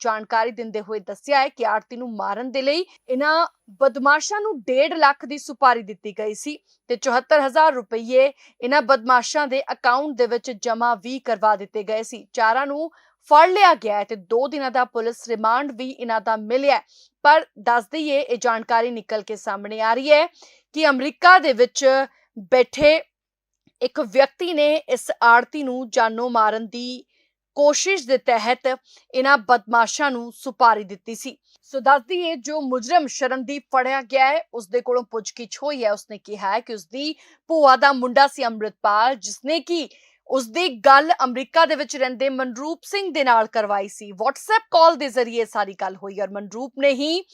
ਜਾਣਕਾਰੀ ਦਿੰਦੇ ਹੋਏ ਦੱਸਿਆ ਹੈ ਕਿ ਆਰਤੀ ਨੂੰ ਮਾਰਨ ਦੇ ਲਈ ਇਹਨਾਂ ਬਦਮਾਸ਼ਾਂ ਨੂੰ 1.5 ਲੱਖ ਦੀ ਸੁਪਾਰੀ ਦਿੱਤੀ ਗਈ ਸੀ ਤੇ 74000 ਰੁਪਏ ਇਹਨਾਂ ਬਦਮਾਸ਼ਾਂ ਦੇ ਅਕਾਊਂਟ ਦੇ ਵਿੱਚ ਜਮ੍ਹਾਂ ਵੀ ਕਰਵਾ ਦਿੱਤੇ ਗਏ ਸੀ। ਚਾਰਾਂ ਨੂੰ ਫੜ ਲਿਆ ਗਿਆ ਹੈ ਤੇ 2 ਦਿਨਾਂ ਦਾ ਪੁਲਿਸ ਰਿਮਾਂਡ ਵੀ ਇਹਨਾਂ ਦਾ ਮਿਲਿਆ ਪਰ ਦੱਸ ਦਈਏ, ਇਹ ਜਾਣਕਾਰੀ ਨਿਕਲ ਕੇ ਸਾਹਮਣੇ ਆ ਰਹੀ ਹੈ ਕਿ ਅਮਰੀਕਾ ਦੇ ਵਿੱਚ ਬੈਠੇ ਇੱਕ ਵਿਅਕਤੀ ਨੇ ਇਸ ਆੜਤੀ ਨੂੰ ਜਾਨੋਂ ਮਾਰਨ ਦੀ ਕੋਸ਼ਿਸ਼ ਦੇ ਤਹਿਤ ਇਹਨਾਂ ਬਦਮਾਸ਼ਾਂ ਨੂੰ ਸੁਪਾਰੀ ਦਿੱਤੀ ਸੀ। ਸੋ ਦੱਸ ਦਈਏ, ਜੋ ਮੁਜਰਮ ਸ਼ਰਨਦੀਪ ਫੜਿਆ ਗਿਆ ਹੈ ਉਸ ਦੇ ਕੋਲੋਂ ਪੁੱਛਗਿੱਛ ਹੋਈ ਹੈ। ਉਸਨੇ ਕਿਹਾ ਹੈ ਕਿ ਉਸਦੀ ਭੂਆ ਦਾ ਮੁੰਡਾ ਸੀ ਅੰਮ੍ਰਿਤਪਾਲ, ਜਿਸਨੇ ਕਿ ਉਸ ਦੀ ਗੱਲ ਅਮਰੀਕਾ ਦੇ ਵਿੱਚ ਰਹਿੰਦੇ ਮਨਰੂਪ ਸਿੰਘ ਦੇ ਨਾਲ ਕਰਵਾਈ ਸੀ। WhatsApp ਕਾਲ ਦੇ ਜ਼ਰੀਏ ਸਾਰੀ ਗੱਲ ਹੋਈ ਔਰ ਮਨਰੂਪ ਨੇ ਹੀ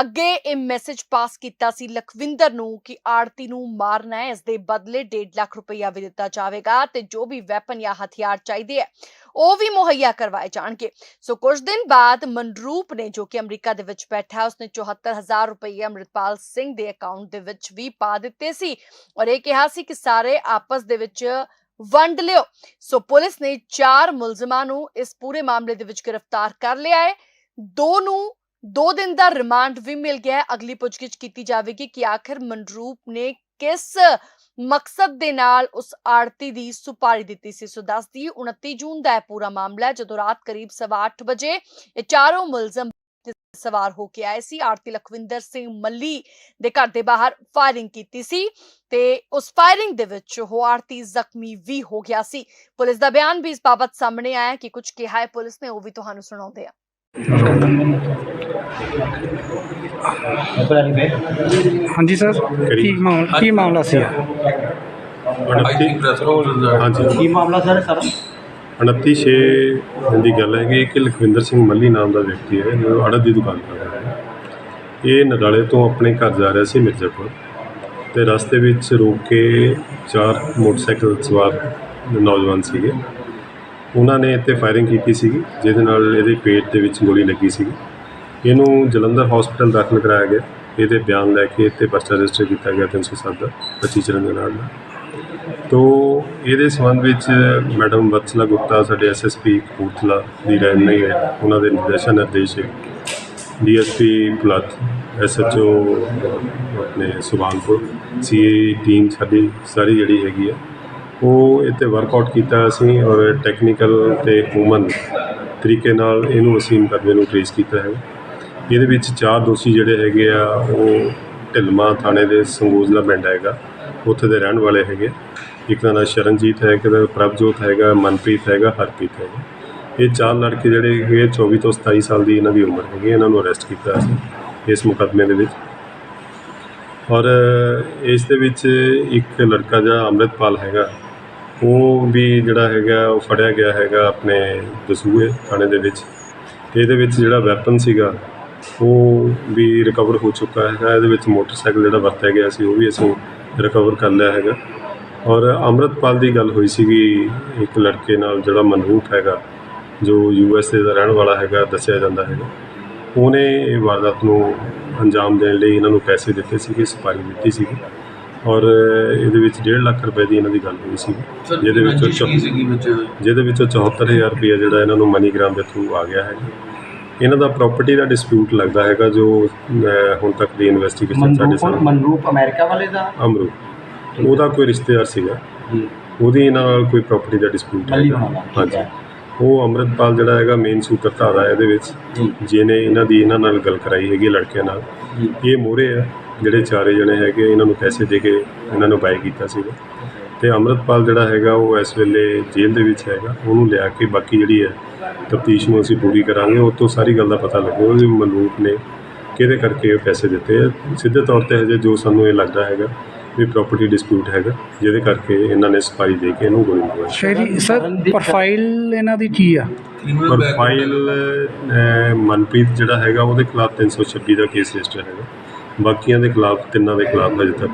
ਅੱਗੇ ਇਹ ਮੈਸੇਜ ਪਾਸ ਕੀਤਾ ਸੀ ਲਖਵਿੰਦਰ ਨੂੰ ਕਿ ਆੜਤੀ ਨੂੰ ਮਾਰਨਾ ਹੈ ਇਸ ਦੇ ਬਦਲੇ 1.5 ਲੱਖ ਰੁਪਈਆ ਵੀ ਦਿੱਤਾ ਜਾਵੇਗਾ ਤੇ ਜੋ ਵੀ ਵੈਪਨ ਜਾਂ ਹਥਿਆਰ ਚਾਹੀਦੇ ਹੈ ਉਹ ਵੀ ਮੁਹੱਈਆ ਕਰਵਾਏ ਜਾਣਗੇ। ਸੋ ਕੁਝ ਦਿਨ ਬਾਅਦ ਮਨਰੂਪ ਨੇ ਜੋ ਕਿ ਅਮਰੀਕਾ ਦੇ ਵਿੱਚ ਬੈਠਾ ਹੈ, ਉਸਨੇ 74000 ਰੁਪਏ ਅੰਮ੍ਰਿਤਪਾਲ ਸਿੰਘ ਦੇ ਅਕਾਊਂਟ ਦੇ ਵਿੱਚ ਵੀ ਪਾ ਦਿੱਤੇ ਸੀ ਔਰ ਇਹ ਕਿਹਾ ਸੀ ਕਿ ਸਾਰੇ ਆਪਸ ਦੇ ਵਿੱਚ ਵੰਡ ਲਿਓ। ਸੋ ਪੁਲਿਸ ਨੇ ਚਾਰ ਮੁਲਜ਼ਮਾਂ ਨੂੰ ਇਸ ਪੂਰੇ ਮਾਮਲੇ ਦੇ ਵਿੱਚ ਗ੍ਰਿਫਤਾਰ ਕਰ ਲਿਆ ਹੈ। ਦੋ ਨੂੰ 2 ਦਿਨ ਦਾ ਰਿਮਾਂਡ ਵੀ ਮਿਲ ਗਿਆ ਹੈ। ਅਗਲੀ ਪੁੱਛਗਿੱਛ ਕੀਤੀ ਜਾਵੇਗੀ ਕਿ ਆਖਿਰ ਮਨਰੂਪ ਨੇ ਕਿਸ ਮਕਸਦ ਦੇ ਨਾਲ ਉਸ ਆੜਤੀ ਦੀ ਸੁਪਾਰੀ ਦਿੱਤੀ ਸੀ। ਸੋ ਦੱਸਦੀ 29 ਜੂਨ ਦਾ ਇਹ ਪੂਰਾ ਮਾਮਲਾ ਜਦੋਂ ਰਾਤ ਕਰੀਬ 8:30 ਵਜੇ ਇਹ ਚਾਰੋਂ ਮੁਲਜ਼ਮ ਸਵਾਰ ਹੋ ਕੇ ਆਏ ਸੀ। ਆਰਤੀ ਲਖਵਿੰਦਰ ਸਿੰਘ ਮੱਲੀ ਦੇ ਘਰ ਦੇ ਬਾਹਰ ਫਾਇਰਿੰਗ ਕੀਤੀ ਸੀ ਤੇ ਉਸ ਫਾਇਰਿੰਗ ਦੇ ਵਿੱਚ ਉਹ ਆਰਤੀ ਜ਼ਖਮੀ ਵੀ ਹੋ ਗਿਆ ਸੀ। ਪੁਲਿਸ ਦਾ ਬਿਆਨ ਵੀ ਇਸ ਬਾਬਤ ਸਾਹਮਣੇ ਆਇਆ ਕਿ ਕੁਝ ਕਿਹਾ ਹੈ। ਪੁਲਿਸ ਨੇ ਉਹ ਵੀ ਤੁਹਾਨੂੰ ਸੁਣਾਉਂਦੇ ਆ ਹਾਂਜੀ ਸਰ ਕੀ ਮਾਮਲਾ ਕੀ ਮਾਮਲਾ ਸੀ? ਹਾਂਜੀ ਕੀ ਮਾਮਲਾ ਸਰ ਸਰ? 29 ਛੇ ਦੀ ਗੱਲ ਹੈ ਕਿ ਲਖਵਿੰਦਰ ਸਿੰਘ ਮੱਲੀ ਨਾਮ ਦਾ ਵਿਅਕਤੀ ਹੈ ਜੋ ਅੜਦ ਦੀ ਦੁਕਾਨ ਕਰਦਾ ਹੈ। ਇਹ ਨਡਾਲੇ ਤੋਂ ਆਪਣੇ ਘਰ ਜਾ ਰਿਹਾ ਸੀ ਮਿਰਜ਼ਾਪੁਰ ਤੇ ਰਸਤੇ ਵਿੱਚ ਰੋਕ ਕੇ ਚਾਰ ਮੋਟਰਸਾਈਕਲ ਸਵਾਰ ਨੌਜਵਾਨ ਸੀਗੇ। ਉਹਨਾਂ ਨੇ ਇੱਥੇ ਫਾਇਰਿੰਗ ਕੀਤੀ ਸੀਗੀ, ਜਿਹਦੇ ਨਾਲ ਇਹਦੇ ਪੇਟ ਦੇ ਵਿੱਚ ਗੋਲੀ ਲੱਗੀ ਸੀਗੀ। ਇਹਨੂੰ ਜਲੰਧਰ ਹਸਪੀਟਲ ਦਾਖਲ ਕਰਾਇਆ ਗਿਆ। ਇਹਦੇ ਬਿਆਨ ਲੈ ਕੇ ਇੱਥੇ ਪਰਚਾ ਰਜਿਸਟਰ ਕੀਤਾ ਗਿਆ 307 ਦਾ 25 ਚਰਨ ਦੇ ਨਾਲ। ਦਾ ਤੋ ਇਹਦੇ ਸੰਬੰਧ ਵਿੱਚ ਮੈਡਮ ਵਤਸਲਾ ਗੁਪਤਾ, ਸਾਡੇ ਐਸਐਸਪੀ ਕਪੂਰਥਲਾ ਦੀ ਰਹਿਨੁਮਾਈ ਹੈ। ਉਹਨਾਂ ਦੇ ਨਿਰਦੇਸ਼ਨ ਨਿਰਦੇਸ਼ ਡੀਐਸਪੀ ਪੁਲਤ ਐਸਐਚਓ ਆਪਣੇ ਸੁਭਾਨਪੁਰ ਸੀਏ ਟੀਮ ਸਾਡੀ ਸਾਰੀ ਜਿਹੜੀ ਹੈਗੀ ਆ ਉਹ ਇੱਥੇ ਵਰਕਆਊਟ ਕੀਤਾ ਅਸੀਂ ਔਰ ਟੈਕਨੀਕਲ ਅਤੇ ਹਿਊਮਨ ਤਰੀਕੇ ਨਾਲ ਇਹਨੂੰ ਅਸੀਂ ਮੁਕੱਦਮੇ ਨੂੰ ਟ੍ਰੇਸ ਕੀਤਾ ਹੈ। ਇਹਦੇ ਵਿੱਚ ਚਾਰ ਦੋਸ਼ੀ ਜਿਹੜੇ ਹੈਗੇ ਆ, ਉਹ ਢਿਲਮਾ ਥਾਣੇ ਦੇ ਸੰਗੋਜ਼ਲਾ ਪਿੰਡ ਹੈਗਾ, ਉੱਥੇ ਦੇ ਰਹਿਣ ਵਾਲੇ ਹੈਗੇ। ਇੱਕ ਦਾ ਨਾਂ ਸ਼ਰਨਜੀਤ ਹੈ, ਇੱਕ ਦਾ ਪ੍ਰਭਜੋਤ ਹੈਗਾ, ਮਨਪ੍ਰੀਤ ਹੈਗਾ, ਹਰਪ੍ਰੀਤ ਹੈਗਾ। ਇਹ ਚਾਰ ਲੜਕੇ ਜਿਹੜੇ ਹੈਗੇ 24 ਤੋਂ 27 ਸਾਲ ਦੀ ਇਹਨਾਂ ਦੀ ਉਮਰ ਹੈਗੀ, ਇਹਨਾਂ ਨੂੰ ਅਰੈਸਟ ਕੀਤਾ ਅਸੀਂ ਇਸ ਮੁਕੱਦਮੇ ਦੇ ਵਿੱਚ। ਔਰ ਇਸ ਦੇ ਵਿੱਚ ਇੱਕ ਲੜਕਾ ਜਿਹੜਾ ਅੰਮ੍ਰਿਤਪਾਲ ਹੈਗਾ ਉਹ ਵੀ ਜਿਹੜਾ ਹੈਗਾ, ਉਹ ਫੜਿਆ ਗਿਆ ਹੈਗਾ ਆਪਣੇ ਦਸੂਹੇ ਥਾਣੇ ਦੇ ਵਿੱਚ। ਤੇ ਇਹਦੇ ਵਿੱਚ ਜਿਹੜਾ ਵੈਪਨ ਸੀਗਾ, ਉਹ ਵੀ ਰਿਕਵਰ ਹੋ ਚੁੱਕਾ ਹੈਗਾ। ਇਹਦੇ ਵਿੱਚ ਮੋਟਰਸਾਈਕਲ ਜਿਹੜਾ ਵਰਤਿਆ ਗਿਆ ਸੀ, ਉਹ ਵੀ ਅਸੀਂ ਰਿਕਵਰ ਕਰ ਲਿਆ ਹੈਗਾ। ਔਰ ਅੰਮ੍ਰਿਤਪਾਲ ਦੀ ਗੱਲ ਹੋਈ ਸੀਗੀ, ਇੱਕ ਲੜਕੇ ਨਾਲ ਜਿਹੜਾ ਮਨਰੂਪ ਹੈਗਾ, ਜੋ ਯੂ ਐਸ ਏ ਦਾ ਰਹਿਣ ਵਾਲਾ ਹੈਗਾ, ਦੱਸਿਆ ਜਾਂਦਾ ਹੈਗਾ। ਉਹਨੇ ਇਹ ਵਾਰਦਾਤ ਨੂੰ ਅੰਜਾਮ ਦੇਣ ਲਈ ਇਹਨਾਂ ਨੂੰ ਪੈਸੇ ਦਿੱਤੇ ਸੀਗੇ ਸਪਾਰੀ ਦਿੱਤੀ ਸੀਗੀ। ਔਰ ਇਹਦੇ ਵਿੱਚ 1.5 ਲੱਖ ਰੁਪਏ ਦੀ ਇਹਨਾਂ ਦੀ ਗੱਲ ਹੋਈ ਸੀ। ਜਿਹਦੇ ਵਿੱਚੋਂ ਚੌ- ਜਿਹਦੇ ਵਿੱਚੋਂ 74000 ਰੁਪਏ ਜਿਹੜਾ ਇਹਨਾਂ ਨੂੰ ਮਨੀਗ੍ਰਾਮ ਦੇ ਥਰੂ ਆ ਗਿਆ ਹੈ। ਇਹਨਾਂ ਦਾ ਪ੍ਰਾਪਰਟੀ ਦਾ ਡਿਸਪਿਊਟ ਲੱਗਦਾ ਹੈਗਾ ਜੋ ਅਹ, ਹੁਣ ਤੱਕ ਦੀ ਇਨਵੈਸਟੀਗੇਸ਼ਨ ਸਾਡੇ ਮਨਰੂਪ ਸਾਹਮਣੇ ਮਨਰੂਪ ਅਮਰੀਕਾ ਵਾਲੇ ਦਾ? ਅਮਰੂ ਉਹਦਾ ਕੋਈ ਰਿਸ਼ਤੇਦਾਰ ਸੀਗਾ। ਜੀ। ਉਹਦੀ ਇਹਨਾਂ ਨਾਲ ਕੋਈ ਪ੍ਰਾਪਰਟੀ ਦਾ ਡਿਸਪਿਊਟ ਮੱਲੀ ਹੈ। ਹੋਣਾ ਦਾ ਠੀਕ ਹਾਂਜੀ। ਹੈ ਉਹ ਅੰਮ੍ਰਿਤਪਾਲ ਜਿਹੜਾ ਹੈਗਾ ਮੇਨ ਸੂਤਰਧਾਰ ਹੈ ਇਹਦੇ ਵਿੱਚ। ਜੀ। ਜਿਹਨੇ ਇਹਨਾਂ ਦੀ ਇਹਨਾਂ ਨਾਲ ਗੱਲ ਕਰਾਈ ਹੈਗੀ ਲੜਕਿਆਂ ਨਾਲ। ਜੀ। ਇਹ ਮੋਹਰੇ ਆ ਜਿਹੜੇ ਚਾਰੇ ਜਣੇ ਹੈਗੇ ਇਹਨਾਂ ਨੂੰ ਪੈਸੇ ਦੇ ਕੇ ਇਹਨਾਂ ਨੂੰ ਬਾਈ ਕੀਤਾ ਸੀਗਾ। ਤੇ ਅੰਮ੍ਰਿਤਪਾਲ ਜਿਹੜਾ ਹੈਗਾ ਉਹ ਇਸ ਵੇਲੇ ਜੇਲ੍ਹ ਦੇ ਵਿੱਚ ਹੈਗਾ। ਉਹਨੂੰ ਲਿਆ ਕੇ ਬਾਕੀ ਜਿਹੜੀ ਹੈ ਤਫਤੀਸ਼ ਨੂੰ ਅਸੀਂ ਪੂਰੀ ਕਰਾਂਗੇ। ਉਹ ਤੋਂ ਸਾਰੀ ਗੱਲ ਦਾ ਪਤਾ ਲੱਗੇਗਾ ਵੀ ਮਨਰੂਪ ਨੇ ਕਿਹਦੇ ਕਰਕੇ ਇਹ ਪੈਸੇ ਦਿੱਤੇ ਆ। ਸਿੱਧੇ ਤੌਰ ਤੇ ਹਜੇ ਜੋ ਸਾਨੂੰ ਇਹ ਲੱਗਦਾ ਹੈਗਾ ਵੀ ਪ੍ਰਾਪਰਟੀ ਡਿਸਪਿਊਟ ਹੈਗਾ ਜਿਹਦੇ ਕਰਕੇ ਇਹਨਾਂ ਨੇ ਸਪਾਈ ਦੇ ਕੇ ਇਹਨੂੰ ਗੋਲੀ ਮਾਰੀ ਸ਼ੇਰੀ ਸਰ ਪ੍ਰੋਫਾਈਲ ਇਹਨਾਂ ਦੀ ਕੀ ਆ? ਪਰ ਫਾਈਲ ਅਹ, ਮਨਪ੍ਰੀਤ ਜਿਹੜਾ ਹੈਗਾ ਉਹਦੇ ਖਿਲਾਫ 326 ਦਾ ਕੇਸ ਰਜਿਸਟਰ ਹੈਗਾ। ਬਾਕੀਆਂ ਦੇ ਖਿਲਾਫ ਤਿੰਨਾਂ ਦੇ ਖਿਲਾਫ ਅਜੇ ਤੱਕ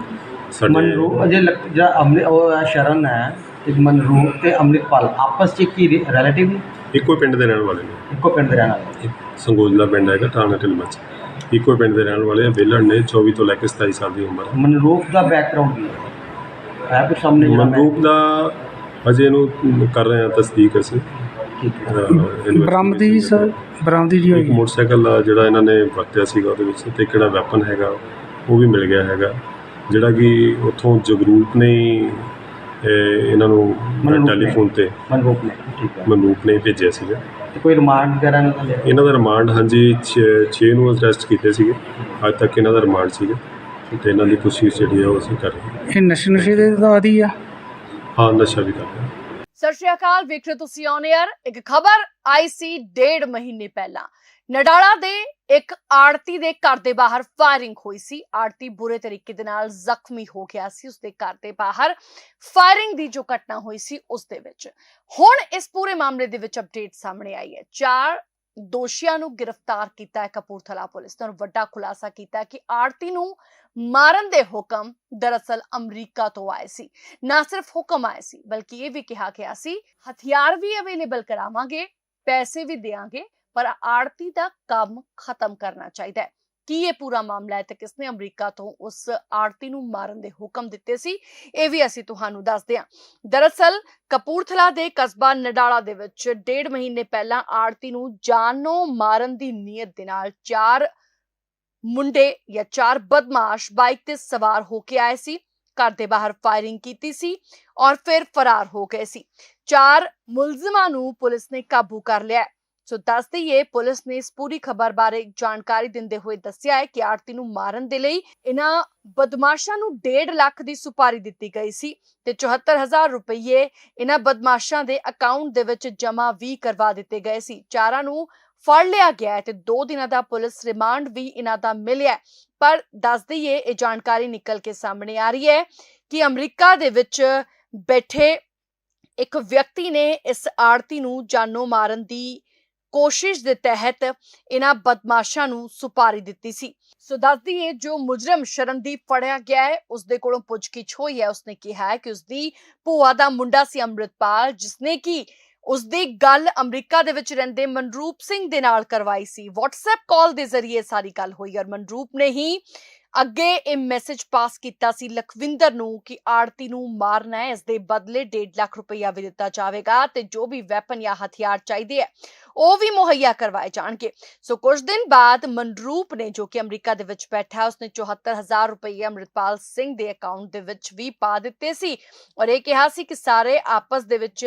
ਸਾਡੇ ਮਨਰੂਪ ਅਜੇ ਲੱਗ- ਜਿਹੜਾ ਅਮਰਿ ਉਹ ਹੈ ਸ਼ਰਨ ਹੈ ਇੱਕ ਮਨਰੂਪ ਤੇ ਅੰਮ੍ਰਿਤਪਾਲ ਆਪਸ ਚ ਕੀ ਰਿਲੇਟਿਵ ਇੱਕੋ ਪਿੰਡ ਦੇ ਰਹਿਣ ਵਾਲੇ ਨੇ। ਇੱਕੋ ਪਿੰਡ ਦੇ ਰਹਿਣ ਵਾਲੇ ਇੱਕ ਸੰਗੋਜਲਾ ਪਿੰਡ ਹੈਗਾ ਥਾਣਾ ਢਿਲਮਾ 'ਚ। ਇੱਕੋ ਪਿੰਡ ਦੇ ਰਹਿਣ ਵਾਲੇ ਆ ਬੇਲੜ ਨੇ 24 ਤੋਂ ਲੈ ਕੇ 27 ਸਾਲ ਦੀ ਉਮਰ ਹੈ। ਮਨਰੂਪ ਦਾ ਬੈਕਗ੍ਰਾਉਂਡ ਕੀ ਹੈ? ਹੈ ਸਾਹਮਣੇ ਜਿਹੜਾ ਮਨਰੂਪ ਦਾ ਅਜੇ ਇਹਨੂੰ ਕਰ ਰਹੇ ਹਾਂ ਤਸਦੀਕ ਅਸੀਂ। ਅਹ, ਬਰਾਮਦੀ ਜੀ ਸਰ ਬਰਾਮਦੀ ਜੀ ਇੱਕ ਹੋਈ। ਮੋਟਰਸਾਈਕਲ ਆ ਜਿਹੜਾ ਇਹਨਾਂ ਨੇ ਵਰਤਿਆ ਸੀਗਾ ਉਹਦੇ ਵਿੱਚ ਤੇ ਕਿਹੜਾ ਵੈਪਨ ਹੈਗਾ ਉਹ ਵੀ ਮਿਲ ਗਿਆ ਹੈਗਾ। ਜਿਹੜਾ ਕਿ ਉੱਥੋਂ ਜਗਰੂਪ ਨੇ ਹੀ, ਇਹ, ਇਹਨਾਂ ਨੂੰ ਮਨਰੂਪ ਨੇ। ਟੈਲੀਫੋਨ ਤੇ ਮਨਰੂਪ ਨੇ ਠੀਕ ਹੈ। ਮਨਰੂਪ ਨੇ ਭੇਜਿਆ ਸੀਗਾ। ਤੇ ਕੋਈ ਰਿਮਾਂਡ ਵਗੈਰਾ ਨਹੀਂ ਲਿਆ? ਇਹਨਾਂ ਦਾ ਰਿਮਾਂਡ ਹਾਂਜੀ 6 ਨੂੰ ਅਰੈਸਟ ਕੀਤੇ ਸੀਗੇ। ਅੱਜ ਤੱਕ ਇਹਨਾਂ ਦਾ ਰਿਮਾਂਡ ਸੀਗਾ। ਤੇ ਇਹਨਾਂ ਦੀ ਪੁੱਛਗਿੱਛ ਜਿਹੜੀ ਆ ਉਹ ਅਸੀਂ ਕਰ ਰਹੇ ਹਾਂ। ਇਹ ਨਸ਼ੇ ਨੁਸ਼ੇ ਦੇ ਤਾਂ ਆਦੀ ਆ? ਹਾਂ ਨਸ਼ਾ ਵੀ ਕਰ ਰਹੇ ਹਾਂ ਸਤਿ ਸ਼੍ਰੀ ਅਕਾਲ, ਵੇਖ ਰਹੇ ਤੁਸੀਂ ਔਨ 에ਅਰ ਇੱਕ ਖਬਰ ਆਈ ਸੀ ਡੇਢ ਮਹੀਨੇ ਪਹਿਲਾਂ। ਨਡਾਲਾ ਦੇ ਇੱਕ ਆੜਤੀ ਦੇ ਘਰ ਦੇ ਬਾਹਰ ਫਾਇਰਿੰਗ ਹੋਈ ਸੀ। ਆੜਤੀ ਬੁਰੇ ਤਰੀਕੇ ਦੇ ਨਾਲ ਜ਼ਖਮੀ ਹੋ ਗਿਆ ਸੀ। ਉਸਦੇ ਘਰ ਦੇ ਬਾਹਰ ਫਾਇਰਿੰਗ ਦੀ ਜੋ ਘਟਨਾ ਹੋਈ ਸੀ ਉਸ ਦੇ ਵਿੱਚ। ਹੁਣ ਇਸ ਪੂਰੇ ਮਾਮਲੇ ਦੇ ਵਿੱਚ ਅਪਡੇਟ ਸਾਹਮਣੇ ਆਈ ਹੈ। ਚਾਰ ਦੋਸ਼ੀਆਂ ਨੂੰ ਗ੍ਰਿਫਤਾਰ ਕੀਤਾ ਹੈ ਕਪੂਰਥਲਾ ਪੁਲਿਸ ਨੇ ਵੱਡਾ ਖੁਲਾਸਾ ਕੀਤਾ ਹੈ ਕਿ ਆੜਤੀ ਨੂੰ ਮਾਰਨ ਦੇ ਹੁਕਮ ਦਰਅਸਲ ਅਮਰੀਕਾ ਤੋਂ ਆਏ ਸੀ। ਨਾ ਸਿਰਫ ਹੁਕਮ ਆਏ ਸੀ, ਬਲਕਿ ਇਹ ਵੀ ਕਿਹਾ ਗਿਆ ਸੀ, ਹਥਿਆਰ ਵੀ ਅਵੇਲੇਬਲ ਕਰਾਵਾਂਗੇ, ਪੈਸੇ ਵੀ ਦੇਵਾਂਗੇ ਪਰ ਆੜਤੀ ਦਾ ਕੰਮ ਖਤਮ ਕਰਨਾ ਚਾਹੀਦਾ ਹੈ। ਕੀ ਇਹ ਪੂਰਾ ਮਾਮਲਾ ਹੈ ਤੇ ਕਿਸਨੇ ਅਮਰੀਕਾ ਤੋਂ ਉਸ ਆੜਤੀ ਨੂੰ ਮਾਰਨ ਦੇ ਹੁਕਮ ਦਿੱਤੇ ਸੀ, ਇਹ ਵੀ ਅਸੀਂ ਤੁਹਾਨੂੰ ਦੱਸਦੇ ਹਾਂ। ਦਰਅਸਲ, ਕਪੂਰਥਲਾ ਦੇ ਕਸਬਾ ਨਡਾਲਾ ਦੇ ਵਿੱਚ ਡੇਢ ਮਹੀਨੇ ਪਹਿਲਾਂ ਆੜਤੀ ਨੂੰ ਜਾਨੋਂ ਮਾਰਨ ਦੀ ਨੀਅਤ ਦੇ ਨਾਲ ਚਾਰ ਮੁੰਡੇ ਜਾਂ ਚਾਰ ਬਦਮਾਸ਼ ਬਾਈਕ ਤੇ ਸਵਾਰ ਹੋ ਕੇ ਆਏ ਸੀ, ਘਰ ਦੇ ਬਾਹਰ ਫਾਇਰਿੰਗ ਕੀਤੀ ਸੀ ਔਰ ਫਿਰ ਫਰਾਰ ਹੋ ਗਏ ਸੀ। ਚਾਰ ਮੁਲਜ਼ਮਾਂ ਨੂੰ ਪੁਲਿਸ ਨੇ ਕਾਬੂ ਕਰ ਲਿਆ ਸੋ ਦੱਸ ਦਈਏ, ਪੁਲਿਸ ਨੇ ਇਸ ਪੂਰੀ ਖਬਰ ਬਾਰੇ ਜਾਣਕਾਰੀ ਦਿੰਦੇ ਹੋਏ ਦੱਸਿਆ ਹੈ ਕਿ ਆਰਤੀ ਨੂੰ ਮਾਰਨ ਦੇ ਲਈ ਇਹਨਾਂ ਬਦਮਾਸ਼ਾਂ ਨੂੰ 1.5 ਲੱਖ ਦੀ ਸੁਪਾਰੀ ਦਿੱਤੀ ਗਈ ਸੀ ਤੇ 74000 ਰੁਪਏ ਇਹਨਾਂ ਬਦਮਾਸ਼ਾਂ ਦੇ ਅਕਾਊਂਟ ਦੇ ਵਿੱਚ ਜਮ੍ਹਾਂ ਵੀ ਕਰਵਾ ਦਿੱਤੇ ਗਏ ਸੀ। ਚਾਰਾਂ ਨੂੰ ਫੜ ਲਿਆ ਗਿਆ ਤੇ 2 ਦਿਨਾਂ ਦਾ ਪੁਲਿਸ ਰਿਮਾਂਡ ਵੀ ਇਹਨਾਂ ਦਾ ਮਿਲਿਆ ਪਰ ਦੱਸ ਦਈਏ, ਇਹ ਜਾਣਕਾਰੀ ਨਿਕਲ ਕੇ ਸਾਹਮਣੇ ਆ ਰਹੀ ਹੈ ਕਿ ਅਮਰੀਕਾ ਦੇ ਵਿੱਚ ਬੈਠੇ ਇੱਕ ਵਿਅਕਤੀ ਨੇ ਇਸ ਆੜਤੀ ਨੂੰ ਜਾਨੋਂ ਮਾਰਨ ਦੀ ਕੋਸ਼ਿਸ਼ ਦੇ ਤਹਿਤ ਇਹਨਾਂ ਬਦਮਾਸ਼ਾਂ ਨੂੰ ਸੁਪਾਰੀ ਦਿੱਤੀ ਸੀ। ਸੋ ਦੱਸ ਦਈਏ, ਜੋ ਮੁਜਰਮ ਸ਼ਰਨਦੀਪ ਫੜਿਆ ਗਿਆ ਹੈ ਉਸ ਦੇ ਕੋਲੋਂ ਪੁੱਛਗਿੱਛ ਹੋਈ ਹੈ। ਉਸਨੇ ਕਿਹਾ ਹੈ ਕਿ ਉਸਦੀ ਭੂਆ ਦਾ ਮੁੰਡਾ ਸੀ ਅੰਮ੍ਰਿਤਪਾਲ, ਜਿਸਨੇ ਕਿ ਉਸਦੀ ਗੱਲ ਅਮਰੀਕਾ ਦੇ ਵਿੱਚ ਰਹਿੰਦੇ ਮਨਰੂਪ ਸਿੰਘ ਦੇ ਨਾਲ ਕਰਵਾਈ ਸੀ। WhatsApp ਕਾਲ ਦੇ ਜ਼ਰੀਏ ਸਾਰੀ ਗੱਲ ਹੋਈ ਔਰ ਮਨਰੂਪ ਨੇ ਹੀ ਅੱਗੇ ਇਹ ਮੈਸੇਜ ਪਾਸ ਕੀਤਾ ਸੀ ਲਖਵਿੰਦਰ ਨੂੰ ਕਿ ਆੜਤੀ ਨੂੰ ਮਾਰਨਾ ਹੈ ਇਸ ਦੇ ਬਦਲੇ 1.5 ਲੱਖ ਰੁਪਈਆ ਵੀ ਦਿੱਤਾ ਜਾਵੇਗਾ ਤੇ ਜੋ ਵੀ ਵੈਪਨ ਜਾਂ ਹਥਿਆਰ ਚਾਹੀਦੇ ਹੈ ਉਹ ਵੀ ਮੁਹੱਈਆ ਕਰਵਾਏ ਜਾਣਗੇ। ਸੋ ਕੁਝ ਦਿਨ ਬਾਅਦ ਮਨਰੂਪ ਨੇ ਜੋ ਕਿ ਅਮਰੀਕਾ ਦੇ ਵਿੱਚ ਬੈਠਾ ਹੈ, ਉਸਨੇ 74000 ਰੁਪਏ ਅੰਮ੍ਰਿਤਪਾਲ ਸਿੰਘ ਦੇ ਅਕਾਊਂਟ ਦੇ ਵਿੱਚ ਵੀ ਪਾ ਦਿੱਤੇ ਸੀ ਔਰ ਇਹ ਕਿਹਾ ਸੀ ਕਿ ਸਾਰੇ ਆਪਸ ਦੇ ਵਿੱਚ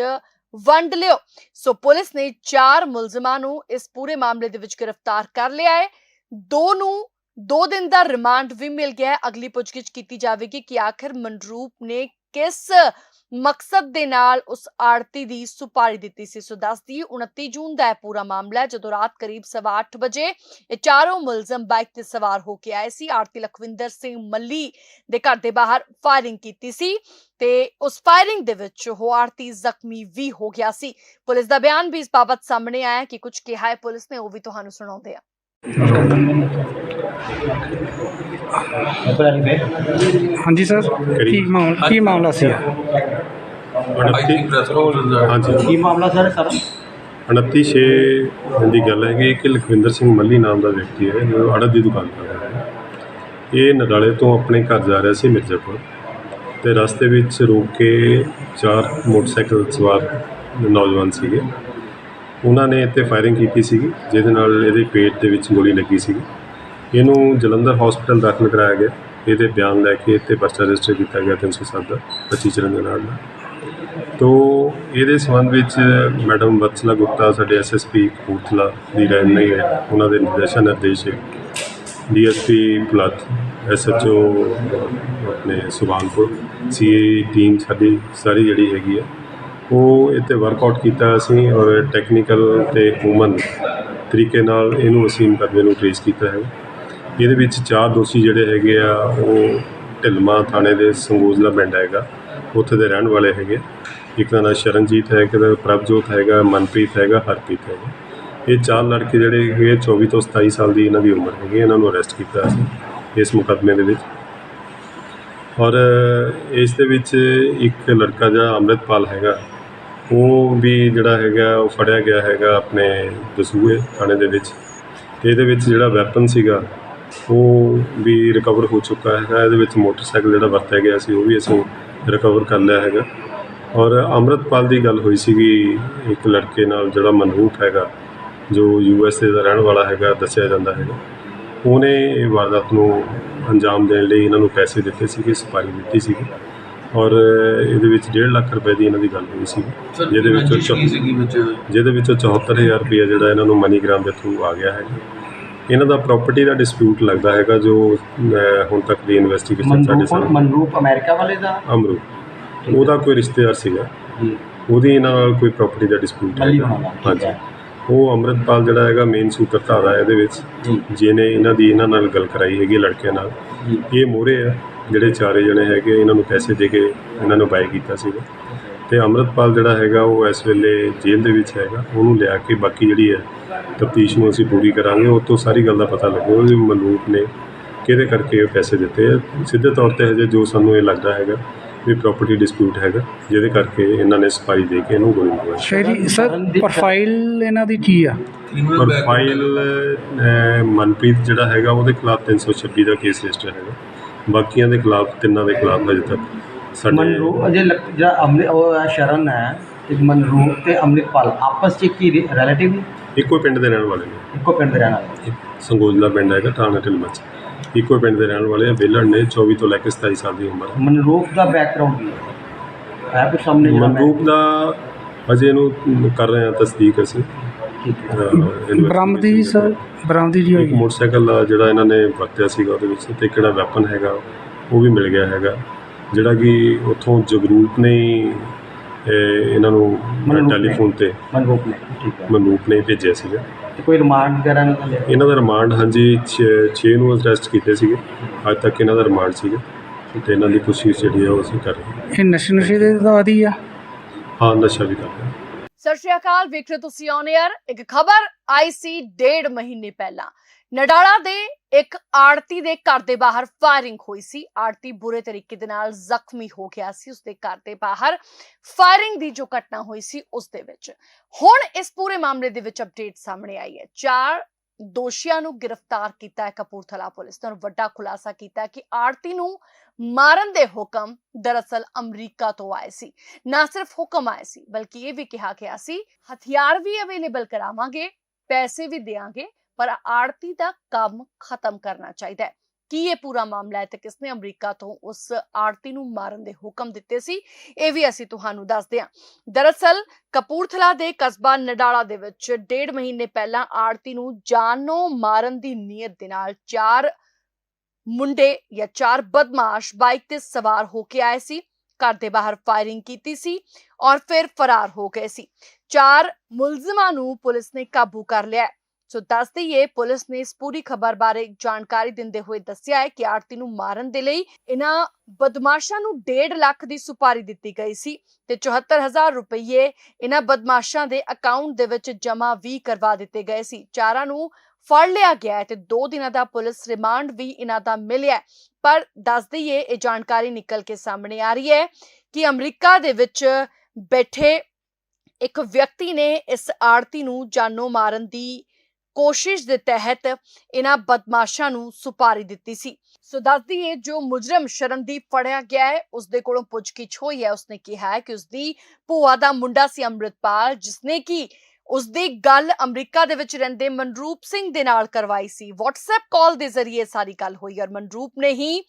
ਵੰਡ ਲਿਓ। ਸੋ ਪੁਲਿਸ ਨੇ ਚਾਰ ਮੁਲਜ਼ਮਾਂ ਨੂੰ ਇਸ ਪੂਰੇ ਮਾਮਲੇ ਦੇ ਵਿੱਚ ਗ੍ਰਿਫਤਾਰ ਕਰ ਲਿਆ ਹੈ। ਦੋ ਨੂੰ 2 ਦਿਨ ਦਾ ਰਿਮਾਂਡ ਵੀ ਮਿਲ ਗਿਆ ਹੈ। ਅਗਲੀ ਪੁੱਛਗਿੱਛ ਕੀਤੀ ਜਾਵੇਗੀ ਕਿ ਆਖਿਰ ਮਨਰੂਪ ਨੇ ਕਿਸ ਮਕਸਦ ਦੇ ਨਾਲ ਉਸ ਆੜਤੀ ਦੀ ਸੁਪਾਰੀ ਦਿੱਤੀ ਸੀ। ਸੋ ਦੱਸਦੀ 29 ਜੂਨ ਦਾ ਇਹ ਪੂਰਾ ਮਾਮਲਾ ਹੈ, ਜਦੋਂ ਰਾਤ ਕਰੀਬ 8:30 ਵਜੇ ਇਹ ਚਾਰੋਂ ਮੁਲਜ਼ਮ ਬਾਈਕ ਤੇ ਸਵਾਰ ਹੋ ਕੇ ਆਏ ਸੀ। ਆੜਤੀ ਲਖਵਿੰਦਰ ਸਿੰਘ ਮੱਲੀ ਦੇ ਘਰ ਦੇ ਬਾਹਰ ਫਾਇਰਿੰਗ ਕੀਤੀ ਸੀ ਤੇ ਉਸ ਫਾਇਰਿੰਗ ਦੇ ਵਿੱਚ ਉਹ ਆੜਤੀ ਜ਼ਖਮੀ ਵੀ ਹੋ ਗਿਆ ਸੀ। ਪੁਲਿਸ ਦਾ ਬਿਆਨ ਵੀ ਇਸ ਬਾਬਤ ਸਾਹਮਣੇ ਆਇਆ ਕਿ ਕੁਝ ਕਿਹਾ ਹੈ। ਪੁਲਿਸ ਨੇ, ਉਹ ਵੀ ਤੁਹਾਨੂੰ ਸੁਣਾਉਂਦੇ ਆ ਹਾਂਜੀ ਸਰ ਕੀ ਮਾਮਲਾ ਕੀ ਮਾਮਲਾ ਸੀ? ਉਨੱਤੀ ਹਾਂਜੀ ਕੀ ਮਾਮਲਾ ਸਰ ਸਰ? 29 ਛੇ ਦੀ ਗੱਲ ਹੈ ਕਿ ਲਖਵਿੰਦਰ ਸਿੰਘ ਮੱਲੀ ਨਾਮ ਦਾ ਵਿਅਕਤੀ ਹੈ ਜੋ ਅੜਦ ਦੀ ਦੁਕਾਨ ਕਰਦਾ ਹੈ। ਇਹ ਨਡਾਲੇ ਤੋਂ ਆਪਣੇ ਘਰ ਜਾ ਰਿਹਾ ਸੀ ਮਿਰਜ਼ਾਪੁਰ ਤੇ ਰਸਤੇ ਵਿੱਚ ਰੋਕ ਕੇ ਚਾਰ ਮੋਟਰਸਾਈਕਲ ਸਵਾਰ ਨੌਜਵਾਨ ਸੀਗੇ। ਉਹਨਾਂ ਨੇ ਇੱਥੇ ਫਾਇਰਿੰਗ ਕੀਤੀ ਸੀਗੀ, ਜਿਹਦੇ ਨਾਲ ਇਹਦੇ ਪੇਟ ਦੇ ਵਿੱਚ ਗੋਲੀ ਲੱਗੀ ਸੀਗੀ। ਇਹਨੂੰ ਜਲੰਧਰ ਹਸਪੀਟਲ ਦਾਖਲ ਕਰਾਇਆ ਗਿਆ। ਇਹਦੇ ਬਿਆਨ ਲੈ ਕੇ ਇੱਥੇ ਪਰਚਾ ਰਜਿਸਟਰ ਕੀਤਾ ਗਿਆ 307 ਦਾ 25 ਚਰਨ ਦੇ ਨਾਲ। ਦਾ ਤੋ ਇਹਦੇ ਸੰਬੰਧ ਵਿੱਚ ਮੈਡਮ ਵਤਸਲਾ ਗੁਪਤਾ, ਸਾਡੇ ਐਸਐਸਪੀ ਕਪੂਰਥਲਾ ਦੀ ਰਹਿਨੁਮਾਈ ਹੈ। ਉਹਨਾਂ ਦੇ ਨਿਰਦੇਸ਼ਨ ਨਿਰਦੇਸ਼ ਡੀਐਸਪੀ ਪਲੱਥ ਐਸਐਚਓ ਆਪਣੇ ਸੁਭਾਨਪੁਰ ਸੀਏ ਟੀਮ ਸਾਡੀ ਸਾਰੀ ਜਿਹੜੀ ਹੈਗੀ ਹੈ। ਉਹ ਇੱਥੇ ਵਰਕਆਊਟ ਕੀਤਾ ਅਸੀਂ ਔਰ ਟੈਕਨੀਕਲ ਅਤੇ ਹਿਊਮਨ ਤਰੀਕੇ ਨਾਲ ਇਹਨੂੰ ਅਸੀਂ ਮੁਕੱਦਮੇ ਨੂੰ ਟਰੇਸ ਕੀਤਾ ਹੈ। ਇਹਦੇ ਵਿੱਚ ਚਾਰ ਦੋਸ਼ੀ ਜਿਹੜੇ ਹੈਗੇ ਆ, ਉਹ ਢਿਲਮਾ ਥਾਣੇ ਦੇ ਸੰਗੋਜ਼ਲਾ ਪਿੰਡ ਹੈਗਾ, ਉੱਥੇ ਦੇ ਰਹਿਣ ਵਾਲੇ ਹੈਗੇ। ਇੱਕ ਦਾ ਨਾਂ ਸ਼ਰਨਜੀਤ ਹੈ, ਇੱਕ ਦਾ ਪ੍ਰਭਜੋਤ ਹੈਗਾ, ਮਨਪ੍ਰੀਤ ਹੈਗਾ, ਹਰਪ੍ਰੀਤ ਹੈਗਾ। ਇਹ ਚਾਰ ਲੜਕੇ ਜਿਹੜੇ ਹੈਗੇ 24 ਤੋਂ 27 ਸਾਲ ਦੀ ਇਹਨਾਂ ਦੀ ਉਮਰ ਹੈਗੀ, ਇਹਨਾਂ ਨੂੰ ਅਰੈਸਟ ਕੀਤਾ ਅਸੀਂ ਇਸ ਮੁਕੱਦਮੇ ਦੇ ਵਿੱਚ। ਔਰ ਇਸ ਦੇ ਵਿੱਚ ਇੱਕ ਲੜਕਾ ਜਿਹੜਾ ਅੰਮ੍ਰਿਤਪਾਲ ਹੈਗਾ ਉਹ ਵੀ ਜਿਹੜਾ ਹੈਗਾ, ਉਹ ਫੜਿਆ ਗਿਆ ਹੈਗਾ ਆਪਣੇ ਦਸੂਹੇ ਥਾਣੇ ਦੇ ਵਿੱਚ। ਤੇ ਇਹਦੇ ਵਿੱਚ ਜਿਹੜਾ ਵੈਪਨ ਸੀਗਾ, ਉਹ ਵੀ ਰਿਕਵਰ ਹੋ ਚੁੱਕਾ ਹੈਗਾ। ਇਹਦੇ ਵਿੱਚ ਮੋਟਰਸਾਈਕਲ ਜਿਹੜਾ ਵਰਤਿਆ ਗਿਆ ਸੀ, ਉਹ ਵੀ ਅਸੀਂ ਰਿਕਵਰ ਕਰ ਲਿਆ ਹੈਗਾ। ਔਰ ਅੰਮ੍ਰਿਤਪਾਲ ਦੀ ਗੱਲ ਹੋਈ ਸੀਗੀ, ਇੱਕ ਲੜਕੇ ਨਾਲ ਜਿਹੜਾ ਮਨਰੂਪ ਹੈਗਾ, ਜੋ ਯੂ ਐਸ ਏ ਦਾ ਰਹਿਣ ਵਾਲਾ ਹੈਗਾ, ਦੱਸਿਆ ਜਾਂਦਾ ਹੈਗਾ। ਉਹਨੇ ਇਹ ਵਾਰਦਾਤ ਨੂੰ ਅੰਜਾਮ ਦੇਣ ਲਈ ਇਹਨਾਂ ਨੂੰ ਪੈਸੇ ਦਿੱਤੇ ਸੀਗੇ ਸਪਾਰੀ ਦਿੱਤੀ ਸੀਗੀ। ਔਰ ਇਹਦੇ ਵਿੱਚ 1.5 ਲੱਖ ਰੁਪਏ ਦੀ ਇਹਨਾਂ ਦੀ ਗੱਲ ਹੋਈ ਸੀ। ਜਿਹਦੇ ਵਿੱਚੋਂ ਜਿਹਦੇ ਵਿੱਚੋਂ 74000 ਰੁਪਏ ਜਿਹੜਾ ਇਹਨਾਂ ਨੂੰ ਮਨੀਗ੍ਰਾਮ ਦੇ ਥਰੂ ਆ ਗਿਆ ਹੈ। ਇਹਨਾਂ ਦਾ ਪ੍ਰਾਪਰਟੀ ਦਾ ਡਿਸਪਿਊਟ ਲੱਗਦਾ ਹੈਗਾ ਜੋ ਹੁਣ ਤੱਕ ਦੀ ਇਨਵੈਸਟੀਗੇਸ਼ਨ ਸਾਡੇ ਸਾਹਮਣੇ ਮਨਰੂਪ ਅਮਰੀਕਾ ਵਾਲੇ ਦਾ? ਅਮਰੂ ਉਹਦਾ ਕੋਈ ਰਿਸ਼ਤੇਦਾਰ ਸੀਗਾ। ਜੀ। ਉਹਦੀ ਇਹਨਾਂ ਨਾਲ ਕੋਈ ਪ੍ਰਾਪਰਟੀ ਦਾ ਡਿਸਪਿਊਟ ਹੈ। ਹਾਂਜੀ। ਉਹ ਅੰਮ੍ਰਿਤਪਾਲ ਜਿਹੜਾ ਹੈਗਾ ਮੇਨ ਸੂਤਰਧਾਰ ਹੈ ਇਹਦੇ ਵਿੱਚ। ਜੀ। ਜਿਹਨੇ ਇਹਨਾਂ ਦੀ ਇਹਨਾਂ ਨਾਲ ਗੱਲ ਕਰਾਈ ਹੈਗੀ ਲੜਕਿਆਂ ਨਾਲ। ਇਹ ਮੋਹਰੇ ਆ ਜਿਹੜੇ ਚਾਰੇ ਜਣੇ ਹੈਗੇ ਇਹਨਾਂ ਨੂੰ ਪੈਸੇ ਦੇ ਕੇ ਇਹਨਾਂ ਨੂੰ ਬਾਈ ਕੀਤਾ ਸੀਗਾ। ਤੇ ਅੰਮ੍ਰਿਤਪਾਲ ਜਿਹੜਾ ਹੈਗਾ ਉਹ ਇਸ ਵੇਲੇ ਜੇਲ੍ਹ ਦੇ ਵਿੱਚ ਹੈਗਾ। ਉਹਨੂੰ ਲਿਆ ਕੇ ਬਾਕੀ ਜਿਹੜੀ ਹੈ ਤਫਤੀਸ਼ ਨੂੰ ਅਸੀਂ ਪੂਰੀ ਕਰਾਂਗੇ। ਉਹ ਤੋਂ ਸਾਰੀ ਗੱਲ ਦਾ ਪਤਾ ਲੱਗੇਗਾ ਵੀ ਮਨਰੂਪ ਨੇ ਕਿਹਦੇ ਕਰਕੇ ਇਹ ਪੈਸੇ ਦਿੱਤੇ ਆ। ਸਿੱਧੇ ਤੌਰ ਤੇ ਹਜੇ ਜੋ ਸਾਨੂੰ ਇਹ ਲੱਗਦਾ ਹੈਗਾ ਵੀ ਪ੍ਰਾਪਰਟੀ ਡਿਸਪਿਊਟ ਹੈਗਾ ਜਿਹਦੇ ਕਰਕੇ ਇਹਨਾਂ ਨੇ ਸਪਾਈ ਦੇ ਕੇ ਇਹਨੂੰ ਗੋਲੀ ਮਾਰੀ ਸ਼ੇਰੀ ਸਰ ਪ੍ਰੋਫਾਈਲ ਇਹਨਾਂ ਦੀ ਕੀ ਆ? ਪਰ ਫਾਈਲ ਅਹ, ਮਨਪ੍ਰੀਤ ਜਿਹੜਾ ਹੈਗਾ ਉਹਦੇ ਖਿਲਾਫ 326 ਦਾ ਕੇਸ ਰਜਿਸਟਰ ਹੈਗਾ। ਬਾਕੀਆਂ ਦੇ ਖਿਲਾਫ ਤਿੰਨਾਂ ਦੇ ਖਿਲਾਫ ਅਜੇ ਤੱਕ ਸਾਡੇ ਮਨਰੂਪ ਅਜੇ ਲੱਗ- ਜਿਹੜਾ ਅਮਰਿ ਉਹ ਹੈ ਸ਼ਰਨ ਹੈ ਇੱਕ ਮਨਰੂਪ ਤੇ ਅੰਮ੍ਰਿਤਪਾਲ ਆਪਸ ਚ ਕੀ ਰਿਲੇਟਿਵ ਇੱਕੋ ਪਿੰਡ ਦੇ ਰਹਿਣ ਵਾਲੇ ਨੇ। ਇੱਕੋ ਪਿੰਡ ਦੇ ਰਹਿਣ ਵਾਲੇ ਇੱਕ ਸੰਗੋਜਲਾ ਪਿੰਡ ਹੈਗਾ ਥਾਣਾ ਢਿਲਮਾ 'ਚ। ਇੱਕੋ ਪਿੰਡ ਦੇ ਰਹਿਣ ਵਾਲੇ ਆ ਵਿਹਲੜ ਨੇ 24 ਤੋਂ ਲੈ ਕੇ 27 ਸਾਲ ਦੀ ਉਮਰ ਹੈ। ਮਨਰੂਪ ਦਾ ਬੈਕਗ੍ਰਾਉਂਡ ਕੀ ਹੈ। ਹੈ ਸਾਹਮਣੇ ਜਿਹੜਾ ਮਨਰੂਪ ਦਾ ਅਜੇ ਇਹਨੂੰ ਕਰ ਰਹੇ ਹਾਂ ਤਸਦੀਕ ਅਸੀਂ। ਬਰਾਮਦੀ ਜੀ ਸਰ ਬਰਾਮਦੀ ਜੀ ਇੱਕ ਹੋਈ ਮੋਟਰਸਾਈਕਲ ਆ ਜਿਹੜਾ ਇਹਨਾਂ ਨੇ ਵਰਤਿਆ ਸੀਗਾ ਉਹਦੇ ਵਿੱਚ ਤੇ ਕਿਹੜਾ ਵੈਪਨ ਹੈਗਾ ਉਹ ਵੀ ਮਿਲ ਗਿਆ ਹੈਗਾ। ਜਿਹੜਾ ਕਿ ਉੱਥੋਂ ਜਗਰੂਪ ਨੇ ਹੀ, ਇਹ, ਇਹਨਾਂ ਨੂੰ ਮਨਰੂਪ ਨੇ। ਟੈਲੀਫੋਨ ਤੇ ਮਨਰੂਪ ਨੇ ਠੀਕ ਹੈ। ਮਨਰੂਪ ਨੇ ਭੇਜਿਆ ਸੀਗਾ। ਤੇ ਕੋਈ ਰਿਮਾਂਡ ਵਗੈਰਾ ਇਹਨਾਂ ਦਾ ਲਿਆ ਇਹਨਾਂ ਦਾ ਰਿਮਾਂਡ ਹਾਂਜੀ 6 ਨੂੰ ਅਰੈਸਟ ਕੀਤੇ ਸੀਗੇ। ਅੱਜ ਤੱਕ ਇਹਨਾਂ ਦਾ ਰਿਮਾਂਡ ਸੀਗਾ। ਤੇ ਇਹਨਾਂ ਦੀ ਪੁੱਛਗਿੱਛ ਜਿਹੜੀ ਆ ਉਹ ਅਸੀਂ ਕਰ ਰਹੇ ਹਾਂ। ਇਹ ਨਸ਼ੇ ਨੁਸ਼ੇ ਦੇ ਤਾਂ ਆਦੀ ਆ? ਹਾਂ ਨਸ਼ਾ ਵੀ ਕਰ ਰਹੇ ਹਾਂ ਸਤਿ ਸ਼੍ਰੀ ਅਕਾਲ, ਵੇਖ ਰਹੇ ਤੁਸੀਂ ਔਨ 에ਅਰ ਇੱਕ ਖਬਰ ਆਈ ਸੀ ਡੇਢ ਮਹੀਨੇ ਪਹਿਲਾਂ। ਨਡਾਲਾ ਦੇ ਇੱਕ ਆੜਤੀ ਦੇ ਘਰ ਦੇ ਬਾਹਰ ਫਾਇਰਿੰਗ ਹੋਈ ਸੀ। ਆੜਤੀ ਬੁਰੇ ਤਰੀਕੇ ਦੇ ਨਾਲ ਜ਼ਖਮੀ ਹੋ ਗਿਆ ਸੀ। ਉਸਦੇ ਘਰ ਦੇ ਬਾਹਰ ਫਾਇਰਿੰਗ ਦੀ ਜੋ ਘਟਨਾ ਹੋਈ ਸੀ ਉਸ ਦੇ ਵਿੱਚ। ਹੁਣ ਇਸ ਪੂਰੇ ਮਾਮਲੇ ਦੇ ਵਿੱਚ ਅਪਡੇਟ ਸਾਹਮਣੇ ਆਈ ਹੈ। ਚਾਰ ਦੋਸ਼ੀਆਂ ਨੂੰ ਗ੍ਰਿਫਤਾਰ ਕੀਤਾ ਹੈ ਕਪੂਰਥਲਾ ਪੁਲਿਸ ਨੇ। ਵੱਡਾ ਖੁਲਾਸਾ ਕੀਤਾ ਕਿ ਆੜਤੀ ਨੂੰ ਮਾਰਨ ਦੇ ਹੁਕਮ ਦਰਅਸਲ ਅਮਰੀਕਾ ਤੋਂ ਆਏ ਸੀ। ਨਾ ਸਿਰਫ ਹੁਕਮ ਆਏ ਸੀ, ਬਲਕਿ ਇਹ ਵੀ ਕਿਹਾ ਗਿਆ ਸੀ, ਹਥਿਆਰ ਵੀ ਅਵੇਲੇਬਲ ਕਰਾਵਾਂਗੇ, ਪੈਸੇ ਵੀ ਦੇਾਂਗੇ ਪਰ ਆੜਤੀ ਦਾ ਕੰਮ ਖਤਮ ਕਰਨਾ ਚਾਹੀਦਾ ਹੈ। ਕੀ ਇਹ ਪੂਰਾ ਮਾਮਲਾ ਹੈ ਤੇ ਕਿਸਨੇ ਅਮਰੀਕਾ ਤੋਂ ਉਸ ਆੜਤੀ ਨੂੰ ਮਾਰਨ ਦੇ ਹੁਕਮ ਦਿੱਤੇ ਸੀ, ਇਹ ਵੀ ਅਸੀਂ ਤੁਹਾਨੂੰ ਦੱਸਦੇ ਹਾਂ। ਦਰਅਸਲ, ਕਪੂਰਥਲਾ ਦੇ ਕਸਬਾ ਨਡਾਲਾ ਦੇ ਵਿੱਚ ਡੇਢ ਮਹੀਨੇ ਪਹਿਲਾਂ ਆੜਤੀ ਨੂੰ ਜਾਨੋਂ ਮਾਰਨ ਦੀ ਨੀਅਤ ਦੇ ਨਾਲ ਚਾਰ ਮੁੰਡੇ ਜਾਂ ਚਾਰ ਬਦਮਾਸ਼ ਬਾਈਕ ਤੇ ਸਵਾਰ ਹੋ ਕੇ ਆਏ ਸੀ, ਘਰ ਦੇ ਬਾਹਰ ਫਾਇਰਿੰਗ ਕੀਤੀ ਸੀ ਔਰ ਫਿਰ ਫਰਾਰ ਹੋ ਗਏ ਸੀ। ਚਾਰ ਮੁਲਜ਼ਮਾਂ ਨੂੰ ਪੁਲਿਸ ਨੇ ਕਾਬੂ ਕਰ ਲਿਆ ਸੋ ਦੱਸ ਦਈਏ, ਪੁਲਿਸ ਨੇ ਇਸ ਪੂਰੀ ਖਬਰ ਬਾਰੇ ਜਾਣਕਾਰੀ ਦਿੰਦੇ ਹੋਏ ਦੱਸਿਆ ਹੈ ਕਿ ਆਰਤੀ ਨੂੰ ਮਾਰਨ ਦੇ ਲਈ ਇਹਨਾਂ ਬਦਮਾਸ਼ਾਂ ਨੂੰ 1.5 ਲੱਖ ਦੀ ਸੁਪਾਰੀ ਦਿੱਤੀ ਗਈ ਸੀ ਤੇ 74000 ਰੁਪਏ ਇਹਨਾਂ ਬਦਮਾਸ਼ਾਂ ਦੇ ਅਕਾਊਂਟ ਦੇ ਵਿੱਚ ਜਮ੍ਹਾਂ ਵੀ ਕਰਵਾ ਦਿੱਤੇ ਗਏ ਸੀ। ਚਾਰਾਂ ਨੂੰ ਫੜ ਲਿਆ ਗਿਆ ਤੇ 2 ਦਿਨਾਂ ਦਾ ਪੁਲਿਸ ਰਿਮਾਂਡ ਵੀ ਇਹਨਾਂ ਦਾ ਮਿਲਿਆ ਪਰ ਦੱਸ ਦਈਏ, ਇਹ ਜਾਣਕਾਰੀ ਨਿਕਲ ਕੇ ਸਾਹਮਣੇ ਆ ਰਹੀ ਹੈ ਕਿ ਅਮਰੀਕਾ ਦੇ ਵਿੱਚ ਬੈਠੇ ਇੱਕ ਵਿਅਕਤੀ ਨੇ ਇਸ ਆੜਤੀ ਨੂੰ ਜਾਨੋਂ ਮਾਰਨ ਦੀ ਕੋਸ਼ਿਸ਼ ਦੇ ਤਹਿਤ ਇਹਨਾਂ ਬਦਮਾਸ਼ਾਂ ਨੂੰ ਸੁਪਾਰੀ ਦਿੱਤੀ ਸੀ। ਸੋ ਦੱਸਦੀ ਹੈ ਜੋ ਮੁਜਰਮ ਸ਼ਰਨਦੀਪ ਫੜਿਆ ਗਿਆ ਹੈ ਉਸ ਦੇ ਕੋਲੋਂ ਪੁੱਛਗਿੱਛ ਹੋਈ ਹੈ। ਉਸਨੇ ਕਿਹਾ ਹੈ ਕਿ ਉਸ ਦੀ ਭੂਆ ਦਾ ਮੁੰਡਾ ਸੀ ਅੰਮ੍ਰਿਤਪਾਲ, ਜਿਸਨੇ ਕਿ ਉਸ ਦੀ ਗੱਲ ਅਮਰੀਕਾ ਦੇ ਵਿੱਚ ਰਹਿੰਦੇ ਮਨਰੂਪ ਸਿੰਘ ਦੇ ਨਾਲ ਕਰਵਾਈ ਸੀ। WhatsApp ਕਾਲ ਦੇ ਜ਼ਰੀਏ ਸਾਰੀ ਗੱਲ ਹੋਈ ਔਰ ਮਨਰੂਪ ਨੇ ਹੀ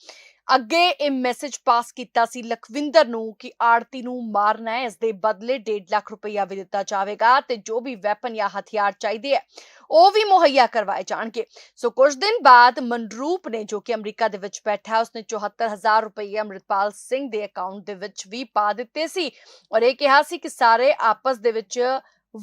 ਅੱਗੇ ਇਹ ਮੈਸੇਜ ਪਾਸ ਕੀਤਾ ਸੀ ਲਖਵਿੰਦਰ ਨੂੰ ਕਿ ਆੜਤੀ ਨੂੰ ਮਾਰਨਾ ਹੈ ਇਸ ਦੇ ਬਦਲੇ 1.5 ਲੱਖ ਰੁਪਇਆ ਵੀ ਦਿੱਤਾ ਜਾਵੇਗਾ ਤੇ ਜੋ ਵੀ ਵੈਪਨ ਜਾਂ ਹਥਿਆਰ ਚਾਹੀਦੇ ਹੈ, ਉਹ ਵੀ ਮੁਹੱਈਆ ਕਰਵਾਏ ਜਾਣਗੇ। ਸੋ ਕੁਝ ਦਿਨ ਬਾਅਦ ਮਨਰੂਪ ਨੇ ਜੋ ਕਿ ਅਮਰੀਕਾ ਦੇ ਵਿੱਚ ਬੈਠਾ ਹੈ, ਉਸਨੇ 74000 ਰੁਪਏ ਅੰਮ੍ਰਿਤਪਾਲ ਸਿੰਘ ਦੇ ਅਕਾਊਂਟ ਦੇ ਵਿੱਚ ਵੀ ਪਾ ਦਿੱਤੇ ਸੀ ਔਰ ਇਹ ਕਿਹਾ ਸੀ ਕਿ ਸਾਰੇ ਆਪਸ ਦੇ ਵਿੱਚ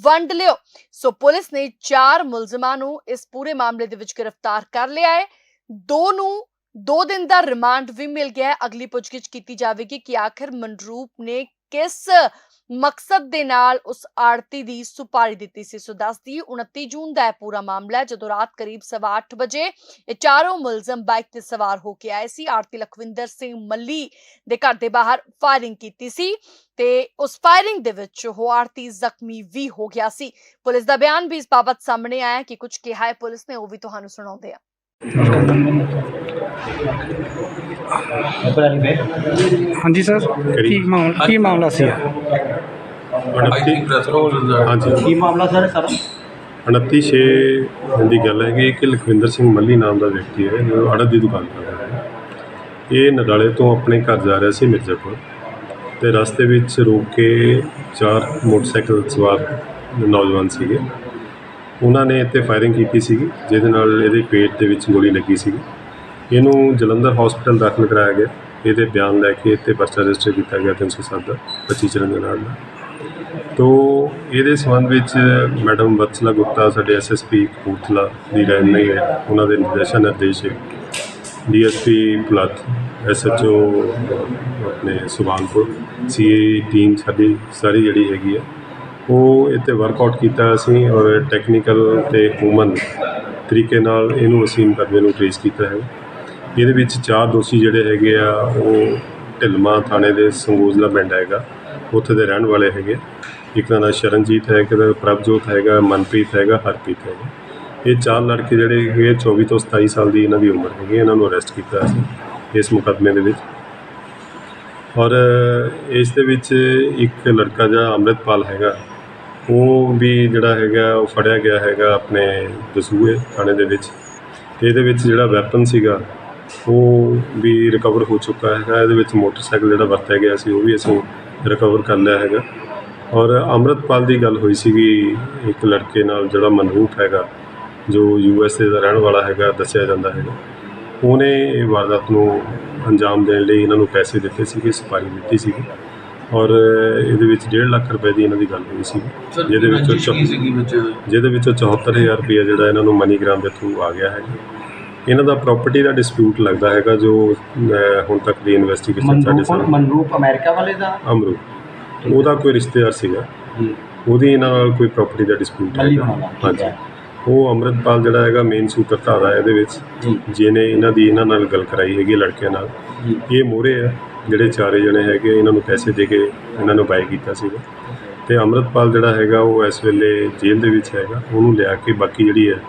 ਵੰਡ ਲਿਓ। ਸੋ ਪੁਲਿਸ ਨੇ ਚਾਰ ਮੁਲਜ਼ਮਾਂ ਨੂੰ ਇਸ ਪੂਰੇ ਮਾਮਲੇ ਦੇ ਵਿੱਚ ਗ੍ਰਿਫਤਾਰ ਕਰ ਲਿਆ ਹੈ। ਦੋ ਨੂੰ ਦੋ ਦਿਨ ਦਾ ਰਿਮਾਂਡ ਵੀ ਮਿਲ ਗਿਆ ਹੈ। ਅਗਲੀ ਪੁੱਛਗਿੱਛ ਕੀਤੀ ਜਾਵੇਗੀ ਕਿ ਆਖਿਰ ਮਨਰੂਪ ਨੇ ਕਿਸ ਮਕਸਦ ਦੇ ਨਾਲ ਉਸ ਆੜਤੀ ਦੀ ਸੁਪਾਰੀ ਦਿੱਤੀ ਸੀ। ਸੋ ਦੱਸਦੀ 29 ਜੂਨ ਦਾ ਇਹ ਪੂਰਾ ਮਾਮਲਾ ਹੈ ਜਦੋਂ ਰਾਤ ਕਰੀਬ 7:30 ਵਜੇ ਇਹ ਚਾਰੋਂ ਮੁਲਜ਼ਮ ਬਾਈਕ ਤੇ ਸਵਾਰ ਹੋ ਕੇ ਆਏ ਸੀ। ਆੜਤੀ ਲਖਵਿੰਦਰ ਸਿੰਘ ਮੱਲੀ ਦੇ ਘਰ ਦੇ ਬਾਹਰ ਫਾਇਰਿੰਗ ਕੀਤੀ ਸੀ ਤੇ ਉਸ ਫਾਇਰਿੰਗ ਦੇ ਵਿੱਚ ਉਹ ਆੜਤੀ ਜ਼ਖਮੀ ਵੀ ਹੋ ਗਿਆ ਸੀ। ਪੁਲਿਸ ਦਾ ਬਿਆਨ ਵੀ ਇਸ ਬਾਬਤ ਸਾਹਮਣੇ ਆਇਆ ਕਿ ਕੁਝ ਕਿਹਾ ਹੈ ਪੁਲਿਸ ਨੇ ਉਹ ਵੀ ਤੁਹਾਨੂੰ ਸੁਣਾਉਂਦੇ ਆ ਹਾਂਜੀ ਸਰ ਕੀ ਮਾਮਲਾ ਸੀ? ਆਈ ਹਾਂਜੀ। ਕੀ ਮਾਮਲਾ ਸਰ? ਸਾਰਾ? 29 6 ਦੀ ਗੱਲ ਹੈ ਇੱਕ ਲਖਵਿੰਦਰ ਸਿੰਘ ਮੱਲੀ ਨਾਮ ਦਾ ਵਿਅਕਤੀ ਹੈ ਜੋ ਅੜਦ ਦੀ ਦੁਕਾਨ ਕਰਦਾ ਹੈ। ਇਹ ਨਡਾਲੇ ਤੋਂ ਆਪਣੇ ਘਰ ਜਾ ਰਿਹਾ ਸੀ ਮਿਰਜ਼ਾਪੁਰ ਤੇ ਰਸਤੇ ਵਿੱਚ ਰੋਕ ਕੇ ਚਾਰ ਮੋਟਰਸਾਈਕਲ ਸਵਾਰ ਨੌਜਵਾਨ ਸੀਗੇ। ਉਹਨਾਂ ਨੇ ਇੱਥੇ ਫਾਇਰਿੰਗ ਕੀਤੀ ਸੀਗੀ ਜਿਹਦੇ ਨਾਲ ਇਹਦੇ ਪੇਟ ਦੇ ਵਿੱਚ ਗੋਲੀ ਲੱਗੀ ਸੀਗੀ। ਇਹਨੂੰ ਜਲੰਧਰ ਹਸਪੀਟਲ ਦਾਖਲ ਕਰਾਇਆ ਗਿਆ। ਇਹਦੇ ਬਿਆਨ ਲੈ ਕੇ ਇੱਥੇ ਪਰਚਾ ਰਜਿਸਟਰ ਕੀਤਾ ਗਿਆ 307 ਦਾ 25 ਚਰਨ ਦੇ। ਨਾਲ ਤੋ ਇਹਦੇ ਸੰਬੰਧ ਵਿੱਚ ਮੈਡਮ ਵਤਸਲਾ ਗੁਪਤਾ ਸਾਡੇ ਐਸਐਸਪੀ ਕਪੂਰਥਲਾ ਦੀ ਰਹਿਨੁਮਾਈ ਹੈ। ਉਹਨਾਂ ਦੇ ਨਿਰਦੇਸ਼ਨ ਨਿਰਦੇਸ਼ ਡੀਐਸਪੀ ਪਲੱਥ ਐਸਐਚਓ ਆਪਣੇ ਸੁਭਾਨਪੁਰ ਸੀਏ ਟੀਮ ਸਾਡੀ ਸਾਰੀ ਜਿਹੜੀ ਹੈਗੀ ਹੈ। ਉਹ ਇੱਥੇ ਵਰਕਆਊਟ ਕੀਤਾ ਅਸੀਂ ਔਰ ਟੈਕਨੀਕਲ ਤੇ ਹਿਊਮਨ ਤਰੀਕੇ ਨਾਲ ਇਹਨੂੰ ਅਸੀਂ ਮੁਕੱਦਮੇ ਨੂੰ ਟ੍ਰੇਸ ਕੀਤਾ ਹੈ। ਇਹਦੇ ਵਿੱਚ ਚਾਰ ਦੋਸ਼ੀ ਜਿਹੜੇ ਹੈਗੇ ਆ, ਉਹ ਢਿਲਮਾ ਥਾਣੇ ਦੇ ਸੰਗੋਜ਼ਲਾ ਪਿੰਡ ਹੈਗਾ। ਉੱਥੇ ਦੇ ਰਹਿਣ ਵਾਲੇ ਹੈਗੇ। ਇੱਕ ਦਾ ਨਾਂ ਸ਼ਰਨਜੀਤ ਹੈ ਇੱਕ ਦਾ ਪ੍ਰਭਜੋਤ ਹੈਗਾ, ਮਨਪ੍ਰੀਤ ਹੈਗਾ, ਹਰਪ੍ਰੀਤ ਹੈਗਾ। ਇਹ ਚਾਰ ਲੜਕੇ ਜਿਹੜੇ ਹੈਗੇ 24 ਤੋਂ 27 ਸਾਲ ਦੀ ਇਹਨਾਂ ਦੀ ਉਮਰ ਹੈਗੀ, ਇਹਨਾਂ ਨੂੰ ਅਰੈਸਟ ਕੀਤਾ ਸੀ ਇਸ ਮੁਕੱਦਮੇ ਦੇ ਵਿੱਚ। ਔਰ ਇਸ ਦੇ ਵਿੱਚ ਇੱਕ ਲੜਕਾ ਜਿਹੜਾ ਅੰਮ੍ਰਿਤਪਾਲ ਹੈਗਾ, ਉਹ ਵੀ ਜਿਹੜਾ ਹੈਗਾ, ਉਹ ਫੜਿਆ ਗਿਆ ਹੈਗਾ ਆਪਣੇ ਦਸੂਏ ਥਾਣੇ ਦੇ ਵਿੱਚ। ਇਹਦੇ ਵਿੱਚ ਜਿਹੜਾ ਵੈਪਨ ਸੀਗਾ, ਉਹ ਵੀ ਰਿਕਵਰ ਹੋ ਚੁੱਕਾ ਹੈਗਾ। ਇਹਦੇ ਵਿੱਚ ਮੋਟਰਸਾਈਕਲ ਜਿਹੜਾ ਵਰਤਿਆ ਗਿਆ ਸੀ, ਉਹ ਵੀ ਅਸੀਂ ਰਿਕਵਰ ਕਰ ਲਿਆ ਹੈਗਾ। ਔਰ ਅੰਮ੍ਰਿਤਪਾਲ ਦੀ ਗੱਲ ਹੋਈ ਸੀਗੀ ਇੱਕ ਲੜਕੇ ਨਾਲ ਜਿਹੜਾ ਮਨਰੂਪ ਹੈਗਾ ਜੋ ਯੂ ਐਸ ਏ ਦਾ ਰਹਿਣ ਵਾਲਾ ਹੈਗਾ ਦੱਸਿਆ ਜਾਂਦਾ ਹੈਗਾ। ਉਹਨੇ ਇਹ ਵਾਰਦਾਤ ਨੂੰ ਅੰਜਾਮ ਦੇਣ ਲਈ ਇਹਨਾਂ ਨੂੰ ਪੈਸੇ ਦਿੱਤੇ ਸੀਗੇ ਸਪਾਈ ਦਿੱਤੀ ਸੀਗੀ। ਔਰ ਇਹਦੇ ਵਿੱਚ 1.5 ਲੱਖ ਰੁਪਏ ਦੀ ਇਹਨਾਂ ਦੀ ਗੱਲ ਹੋਈ ਸੀ ਜਿਹਦੇ ਵਿੱਚੋਂ ਜਿਹਦੇ ਵਿੱਚੋਂ 74000 ਰੁਪਏ ਜਿਹੜਾ ਇਹਨਾਂ ਨੂੰ ਮਨੀਗ੍ਰਾਮ ਦੇ ਥਰੂ ਆ ਗਿਆ ਹੈ ਇਹਨਾਂ ਦਾ ਪ੍ਰਾਪਰਟੀ ਦਾ ਡਿਸਪਿਊਟ ਲੱਗਦਾ ਹੈਗਾ ਜੋ ਹੁਣ ਤੱਕ ਦੀ ਇਨਵੈਸਟੀਗੇਸ਼ਨ ਸਾਡੇ ਸਾਹਮਣੇ ਮਨਰੂਪ ਅਮਰੀਕਾ ਵਾਲੇ ਦਾ? ਅਮਰੂਪ। ਉਹਦਾ ਕੋਈ ਰਿਸ਼ਤੇਦਾਰ ਸੀਗਾ। ਉਹਦੀ ਇਹਨਾਂ ਨਾਲ ਕੋਈ ਪ੍ਰਾਪਰਟੀ ਦਾ ਡਿਸਪਿਊਟ ਪਹਿਲੀ ਹਾਂਜੀ। ਉਹ ਅੰਮ੍ਰਿਤਪਾਲ ਜਿਹੜਾ ਹੈਗਾ ਮੇਨ ਸੂਤਰਧਾਰਾ ਹੈ ਇਹਦੇ ਵਿੱਚ ਜਿਹਨੇ ਇਹਨਾਂ ਦੀ ਇਹਨਾਂ ਨਾਲ ਗੱਲ ਕਰਾਈ ਹੈਗੀ ਲੜਕਿਆਂ ਨਾਲ। ਇਹ ਮੋਰੇ ਆ ਜਿਹੜੇ ਚਾਰੇ ਜਣੇ ਹੈਗੇ ਇਹਨਾਂ ਨੂੰ ਪੈਸੇ ਦੇ ਕੇ ਇਹਨਾਂ ਨੂੰ ਬਾਈ ਕੀਤਾ ਸੀਗਾ। ਤੇ ਅੰਮ੍ਰਿਤਪਾਲ ਜਿਹੜਾ ਹੈਗਾ ਉਹ ਇਸ ਵੇਲੇ ਜੇਲ੍ਹ ਦੇ ਵਿੱਚ ਹੈਗਾ। ਉਹਨੂੰ ਲਿਆ ਕੇ ਬਾਕੀ ਜਿਹੜੀ ਹੈ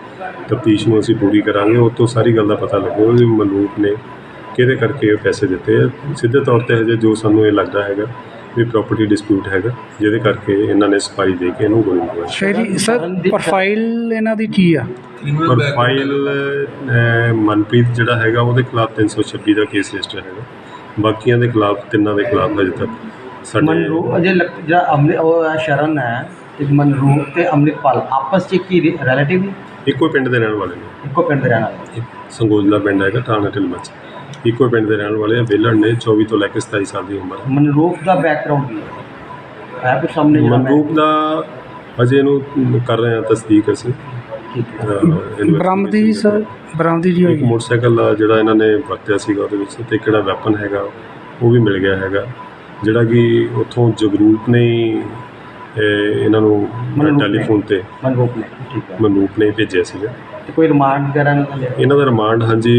ਤਫਤੀਸ਼ ਨੂੰ ਅਸੀਂ ਪੂਰੀ ਕਰਾਂਗੇ। ਉਹ ਤੋਂ ਸਾਰੀ ਗੱਲ ਦਾ ਪਤਾ ਲੱਗੂ। ਵੀ ਮਲੂਕ ਨੇ ਕਿਹਦੇ ਕਰਕੇ ਇਹ ਪੈਸੇ ਦਿੱਤੇ ਆ। ਸਿੱਧੇ ਤੌਰ ਤੇ ਹਜੇ ਜੋ ਸਾਨੂੰ ਇਹ ਲੱਗਦਾ ਹੈਗਾ ਵੀ ਪ੍ਰਾਪਰਟੀ ਡਿਸਪਿਊਟ ਹੈਗਾ ਜਿਹਦੇ ਕਰਕੇ ਇਹਨਾਂ ਨੇ ਸਫ਼ਾਈ ਦੇ ਕੇ ਇਹਨੂੰ ਗੋਲੀ ਮਾਰੀ ਸ਼ੇਰੀ ਸਰ ਪ੍ਰੋਫਾਈਲ ਇਹਨਾਂ ਦੀ ਕੀ ਆ? ਪ੍ਰੋਫਾਈਲ ਮਨਪ੍ਰੀਤ ਜਿਹੜਾ ਹੈਗਾ ਉਹਦੇ ਖਿਲਾਫ 326 ਦਾ ਕੇਸ ਰਜਿਸਟਰ ਹੈਗਾ। ਬਾਕੀਆਂ ਦੇ ਖਿਲਾਫ ਤਿੰਨਾਂ ਦੇ ਖਿਲਾਫ ਅਜੇ ਤੱਕ ਸਾਡੇ ਮਨਰੂ ਅਜੇ ਜਿਹੜਾ ਅਮਲੇ ਉਹ ਸ਼ਰਨ ਹੈ ਇੱਕ ਮਨਰੂ ਤੇ ਅਮਰਿਤਪਾਲ ਆਪਸ ਵਿੱਚ ਕੀ ਰਿਲੇਟਿਵ ਇੱਕੋ ਪਿੰਡ ਦੇ ਰਹਿਣ ਵਾਲੇ ਨੇ। ਇੱਕੋ ਪਿੰਡ ਦੇ ਰਹਿਣ ਵਾਲੇ ਸੰਗੋਜਲਾ ਪਿੰਡ ਹੈਗਾ ਇੱਕੋ ਪਿੰਡ ਦੇ ਰਹਿਣ ਵਾਲੇ ਆ। ਵਿਹਲੜ ਨੇ 24 ਤੋਂ ਲੈ ਕੇ 27 ਸਾਲ ਦੀ ਉਮਰ ਹੈ। ਮਨਰੂਪ ਦਾ ਬੈਕਗ੍ਰਾਉਂਡ ਕੀ ਹੈ। ਹੈ ਕੁਝ ਸਾਹਮਣੇ ਜਿਹੜਾ ਮਨਰੂਪ ਦਾ ਅਜੇ ਇਹਨੂੰ ਕਰ ਰਹੇ ਹਾਂ ਤਸਦੀਕ ਅਸੀਂ। ਬਰਾਮਦੀ ਸਰ ਬਰਾਮਦੀ ਜੀ ਇੱਕ ਹੋਈ ਮੋਟਰਸਾਈਕਲ ਆ ਜਿਹੜਾ ਇਹਨਾਂ ਨੇ ਵਰਤਿਆ ਸੀਗਾ ਉਹਦੇ ਵਿੱਚ ਤੇ ਕਿਹੜਾ ਵੈਪਨ ਹੈਗਾ ਉਹ ਵੀ ਮਿਲ ਗਿਆ ਹੈਗਾ। ਜਿਹੜਾ ਕਿ ਉੱਥੋਂ ਜਗਰੂਪ ਨੇ ਹੀ, ਇਹਨਾਂ ਨੇ। ਟੈਲੀਫੋਨ ਤੇ ਮਨਰੂਪ ਨੇ ਠੀਕ ਹੈ। ਮਨਰੂਪ ਨੇ ਭੇਜਿਆ ਸੀਗਾ। ਤੇ ਕੋਈ ਰਿਮਾਂਡ ਵਗੈਰਾ ਨਾ ਲਿਆ ਇਹਨਾਂ ਦਾ ਰਿਮਾਂਡ ਹਾਂਜੀ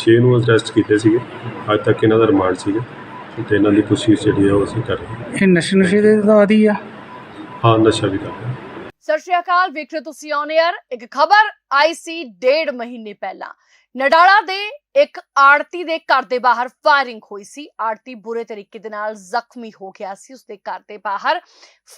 6 ਨੂੰ ਅਰੈਸਟ ਕੀਤੇ ਸੀਗੇ। ਅੱਜ ਤੱਕ ਇਹਨਾਂ ਦਾ ਰਿਮਾਂਡ ਸੀਗਾ। ਤੇ ਇਹਨਾਂ ਦੀ ਪੁੱਛਗਿੱਛ ਜਿਹੜੀ ਆ ਉਹ ਅਸੀਂ ਕਰ ਰਹੇ ਹਾਂ। ਇਹ ਨਸ਼ੇ ਨੁਸ਼ੇ ਦੇ ਆਦੀ ਆ? ਹਾਂ ਨਸ਼ਾ ਵੀ ਕਰ ਰਹੇ ਸਤਿ ਸ਼੍ਰੀ ਅਕਾਲ ਵੇਖ ਰਹੇ ਤੁਸੀਂ ਔਨ 에ਅਰ ਇੱਕ ਖਬਰ ਆਈ ਸੀ ਡੇਢ ਮਹੀਨੇ ਪਹਿਲਾਂ। ਨਡਾਲਾ ਦੇ ਇੱਕ ਆੜਤੀ ਦੇ ਘਰ ਦੇ ਬਾਹਰ ਫਾਇਰਿੰਗ ਹੋਈ ਸੀ। ਆੜਤੀ ਬੁਰੇ ਤਰੀਕੇ ਦੇ ਨਾਲ ਜ਼ਖਮੀ ਹੋ ਗਿਆ ਸੀ ਉਸਦੇ ਘਰ ਦੇ ਬਾਹਰ।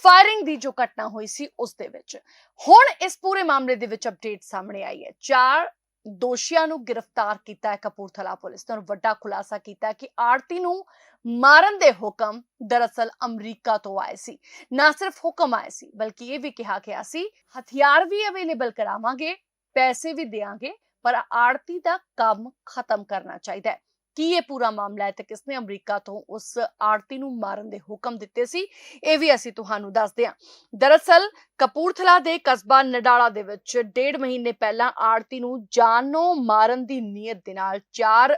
ਫਾਇਰਿੰਗ ਦੀ ਜੋ ਘਟਨਾ ਹੋਈ ਸੀ ਉਸ ਦੇ ਵਿੱਚ। ਹੁਣ ਇਸ ਪੂਰੇ ਮਾਮਲੇ ਦੇ ਵਿੱਚ ਅਪਡੇਟ ਸਾਹਮਣੇ ਆਈ ਹੈ। ਚਾਰ ਦੋਸ਼ੀਆਂ ਨੂੰ ਗ੍ਰਿਫਤਾਰ ਕੀਤਾ ਹੈ ਕਪੂਰਥਲਾ ਪੁਲਿਸ ਨੇ ਵੱਡਾ ਖੁਲਾਸਾ ਕੀਤਾ ਕਿ ਆੜਤੀ ਨੂੰ ਮਾਰਨ ਦੇ ਹੁਕਮ ਦਰਅਸਲ ਅਮਰੀਕਾ ਤੋਂ ਆਏ ਸੀ। ਨਾ ਸਿਰਫ ਹੁਕਮ ਆਏ ਸੀ, ਬਲਕਿ ਇਹ ਵੀ ਕਿਹਾ ਗਿਆ ਸੀ, ਹਥਿਆਰ ਵੀ ਅਵੇਲੇਬਲ ਕਰਾਵਾਂਗੇ, ਪੈਸੇ ਵੀ ਦੇਵਾਂਗੇ ਪਰ ਆੜਤੀ ਦਾ ਕੰਮ ਖਤਮ ਕਰਨਾ ਚਾਹੀਦਾ ਹੈ। ਕੀ ਇਹ ਪੂਰਾ ਮਾਮਲਾ ਹੈ ਤੇ ਕਿਸਨੇ ਅਮਰੀਕਾ ਤੋਂ ਉਸ ਆੜਤੀ ਨੂੰ ਮਾਰਨ ਦੇ ਹੁਕਮ ਦਿੱਤੇ ਸੀ, ਇਹ ਵੀ ਅਸੀਂ ਤੁਹਾਨੂੰ ਦੱਸਦੇ ਹਾਂ। ਦਰਅਸਲ, ਕਪੂਰਥਲਾ ਦੇ ਕਸਬਾ ਨਡਾਲਾ ਦੇ ਵਿੱਚ ਡੇਢ ਮਹੀਨੇ ਪਹਿਲਾਂ ਆੜਤੀ ਨੂੰ ਜਾਨੋਂ ਮਾਰਨ ਦੀ ਨੀਅਤ ਦੇ ਨਾਲ ਚਾਰ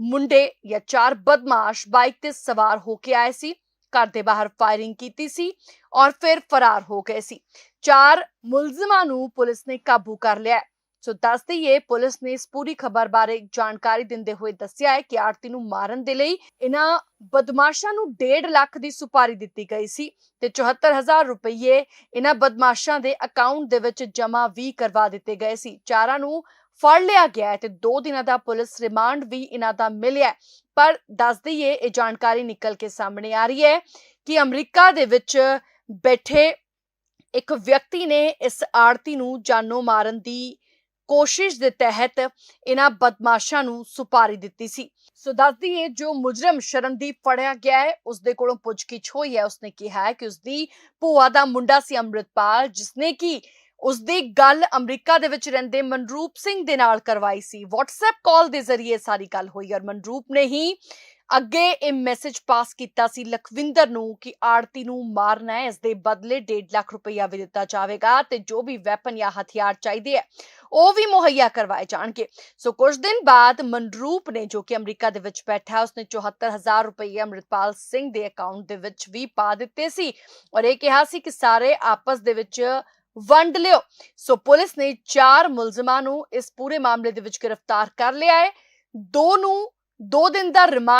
ਮੁੰਡੇ ਜਾਂ ਚਾਰ ਬਦਮਾਸ਼ ਬਾਈਕ ਤੇ ਸਵਾਰ ਹੋ ਕੇ ਆਏ ਸੀ, ਘਰ ਦੇ ਬਾਹਰ ਫਾਇਰਿੰਗ ਕੀਤੀ ਸੀ ਔਰ ਫਿਰ ਫਰਾਰ ਹੋ ਗਏ ਸੀ। ਚਾਰ ਮੁਲਜ਼ਮਾਂ ਨੂੰ ਪੁਲਿਸ ਨੇ ਕਾਬੂ ਕਰ ਲਿਆ ਸੋ ਦੱਸ ਦਈਏ, ਪੁਲਿਸ ਨੇ ਇਸ ਪੂਰੀ ਖਬਰ ਬਾਰੇ ਜਾਣਕਾਰੀ ਦਿੰਦੇ ਹੋਏ ਦੱਸਿਆ ਹੈ ਕਿ ਆਰਤੀ ਨੂੰ ਮਾਰਨ ਦੇ ਲਈ ਇਹਨਾਂ ਬਦਮਾਸ਼ਾਂ ਨੂੰ 1.5 ਲੱਖ ਦੀ ਸੁਪਾਰੀ ਦਿੱਤੀ ਗਈ ਸੀ ਤੇ 74000 ਰੁਪਏ ਇਹਨਾਂ ਬਦਮਾਸ਼ਾਂ ਦੇ ਅਕਾਊਂਟ ਦੇ ਵਿੱਚ ਜਮ੍ਹਾਂ ਵੀ ਕਰਵਾ ਦਿੱਤੇ ਗਏ ਸੀ। ਚਾਰਾਂ ਨੂੰ ਫੜ ਲਿਆ ਗਿਆ ਤੇ 2 ਦਿਨਾਂ ਦਾ ਪੁਲਿਸ ਰਿਮਾਂਡ ਵੀ ਇਹਨਾਂ ਦਾ ਮਿਲਿਆ ਪਰ ਦੱਸ ਦਈਏ, ਇਹ ਜਾਣਕਾਰੀ ਨਿਕਲ ਕੇ ਸਾਹਮਣੇ ਆ ਰਹੀ ਹੈ ਕਿ ਅਮਰੀਕਾ ਦੇ ਵਿੱਚ ਬੈਠੇ ਇੱਕ ਵਿਅਕਤੀ ਨੇ ਇਸ ਆੜਤੀ ਨੂੰ ਜਾਨੋਂ ਮਾਰਨ ਦੀ ਕੋਸ਼ਿਸ਼ ਦੇ ਤਹਿਤ ਇਹਨਾਂ ਬਦਮਾਸ਼ਾਂ ਨੂੰ ਸੁਪਾਰੀ ਦਿੱਤੀ ਸੀ। ਸੋ ਦੱਸ ਦਈਏ, ਜੋ ਮੁਜਰਮ ਸ਼ਰਨਦੀਪ ਫੜਿਆ ਗਿਆ ਹੈ ਉਸ ਦੇ ਕੋਲੋਂ ਪੁੱਛਗਿੱਛ ਹੋਈ ਹੈ। ਉਸਨੇ ਕਿਹਾ ਹੈ ਕਿ ਉਸਦੀ ਭੂਆ ਦਾ ਮੁੰਡਾ ਸੀ ਅੰਮ੍ਰਿਤਪਾਲ, ਜਿਸਨੇ ਕਿ ਉਸਦੀ ਗੱਲ ਅਮਰੀਕਾ ਦੇ ਵਿੱਚ ਰਹਿੰਦੇ ਮਨਰੂਪ ਸਿੰਘ ਦੇ ਨਾਲ ਕਰਵਾਈ ਸੀ। WhatsApp ਕਾਲ ਦੇ ਜ਼ਰੀਏ ਸਾਰੀ ਗੱਲ ਹੋਈ ਔਰ ਮਨਰੂਪ ਨੇ ਹੀ ਅੱਗੇ ਇਹ ਮੈਸੇਜ ਪਾਸ ਕੀਤਾ ਸੀ ਲਖਵਿੰਦਰ ਨੂੰ ਕਿ ਆੜਤੀ ਨੂੰ ਮਾਰਨਾ ਹੈ ਇਸ ਦੇ ਬਦਲੇ 1.5 ਲੱਖ ਰੁਪਈਆ ਵੀ ਦਿੱਤਾ ਜਾਵੇਗਾ ਤੇ ਜੋ ਵੀ ਵੈਪਨ ਜਾਂ ਹਥਿਆਰ ਚਾਹੀਦੇ ਹੈ, ਉਹ ਵੀ ਮੁਹੱਈਆ ਕਰਵਾਏ ਜਾਣਗੇ। ਸੋ ਕੁਝ ਦਿਨ ਬਾਅਦ ਮਨਰੂਪ ਨੇ ਜੋ ਕਿ ਅਮਰੀਕਾ ਦੇ ਵਿੱਚ ਬੈਠਾ ਹੈ, ਉਸਨੇ 74000 ਰੁਪਏ ਅੰਮ੍ਰਿਤਪਾਲ ਸਿੰਘ ਦੇ ਅਕਾਊਂਟ ਦੇ ਵਿੱਚ ਵੀ ਪਾ ਦਿੱਤੇ ਸੀ ਔਰ ਇਹ ਕਿਹਾ ਸੀ ਕਿ ਸਾਰੇ ਆਪਸ ਦੇ ਵਿੱਚ ਵੰਡ ਲਿਓ। ਸੋ ਪੁਲਿਸ ਨੇ ਚਾਰ ਮੁਲਜ਼ਮਾਂ ਨੂੰ ਇਸ ਪੂਰੇ ਮਾਮਲੇ ਦੇ ਵਿੱਚ ਗ੍ਰਿਫਤਾਰ ਕਰ ਲਿਆ ਹੈ। ਦੋ ਨੂੰ 2 ਦਿਨ ਦਾ ਰਿਮਾਂਡ